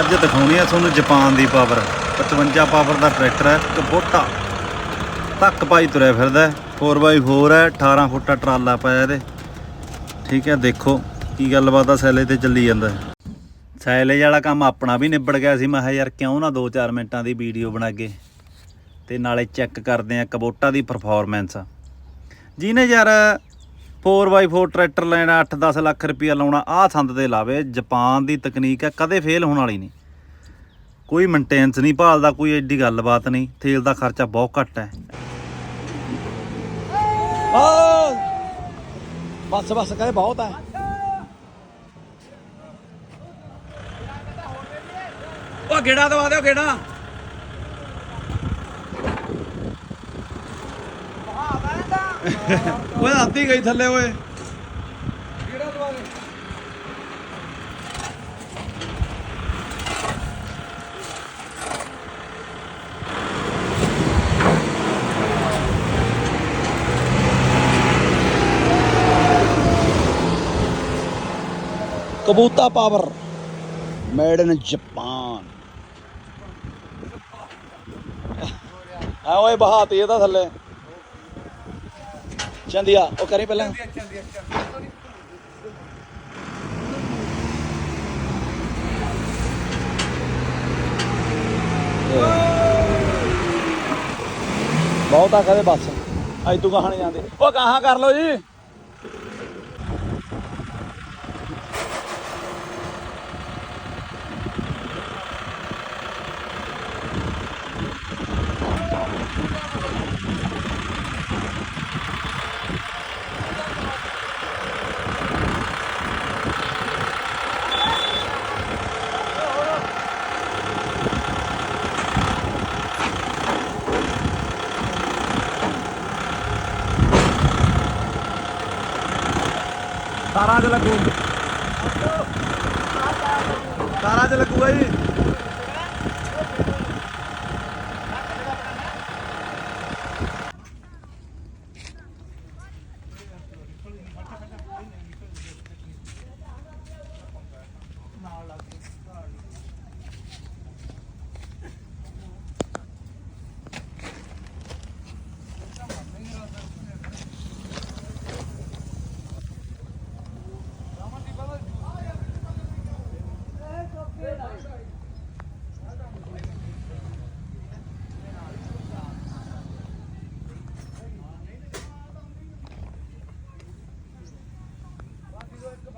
ਅੱਜ ਦਿਖਾਉਣੀ ਆ ਤੁਹਾਨੂੰ ਜਾਪਾਨ ਦੀ ਪਾਵਰ 55 ਪਾਵਰ ਦਾ ਟਰੈਕਟਰ ਹੈ ਕਬੋਟਾ ਧੱਕ ਪਾਈ ਤੁਰਿਆ ਫਿਰਦਾ ਹੈ। 4x4 ਹੈ 18 ਫੁੱਟ ਟਰਾਲਾ ਪਾਇਆ ਇਹਦੇ। ਠੀਕ ਹੈ, ਦੇਖੋ ਕੀ ਗੱਲਬਾਤ ਆ, ਸੈਲੇ ਤੇ ਚੱਲੀ ਜਾਂਦਾ ਹੈ। ਸੈਲੇਜ ਵਾਲਾ ਕੰਮ ਆਪਣਾ ਵੀ ਨਿਬੜ ਗਿਆ ਸੀ। ਮੈਂ ਕਿਹਾ ਯਾਰ ਕਿਉਂ ਨਾ 2-4 ਮਿੰਟਾਂ ਦੀ ਵੀਡੀਓ ਬਣਾ ਕੇ ਤੇ ਨਾਲੇ ਚੈੱਕ ਕਰਦੇ ਆ ਕਬੋਟਾ ਦੀ ਪਰਫਾਰਮੈਂਸ ਜਿਹਨੇ ਯਾਰ 4x4 ਟਰੈਕਟਰ ਲੈਣਾ 8-10 ਲੱਖ ਰੁਪਇਆ ਲਾਉਣਾ, ਆਹ ਸੰਦ ਤੇ ਲਾਵੇ। ਜਾਪਾਨ ਦੀ ਤਕਨੀਕ ਹੈ, ਕਦੇ ਫੇਲ ਹੋਣ ਵਾਲੀ ਨਹੀਂ। ਕੋਈ ਮੇਨਟੇਨੈਂਸ ਨਹੀਂ ਭਾਲਦਾ, ਕੋਈ ਐਡੀ ਗੱਲਬਾਤ ਨਹੀਂ। ਤੇਲ ਦਾ ਖਰਚਾ ਬਹੁਤ ਘੱਟ ਹੈ। ਬਸ ਬਸ, ਕਹੇ ਬਹੁਤ ਹੈ। ਉਹ ਗੇੜਾ ਦਵਾ ਦਿਓ, ਗੇੜਾ। ਓਏ ਆਤੀ ਗਈ ਥੱਲੇ ਓਏ। Kubota power made in Japan ਆ ਓਏ ਬਹਾਤੀ ਇਹਦਾ ਥੱਲੇ। ਚੰਦੀਆ ਉਹ ਕਰੀ ਪਹਿਲਾਂ। ਬਹੁਤ ਆ ਕਦੇ ਬਸ। ਅੱਜ ਤੂੰ ਕਹਾਂ ਜਾਂਦੇ। ਉਹ ਕਹਾਂ ਕਰ ਲੋ ਜੀ। ਤਾਰਾਂ 'ਚ ਲੱਗੂ। ਤਾਰਾਂ 'ਚ ਲੱਗੂਗਾ ਜੀ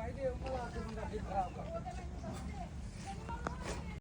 ਚਾਹੀਦੇ ਉਹਨਾਂ ਦਾ ਅੱਗੇ ਬੰਦਾ ਖਰਾਬ ਕਰ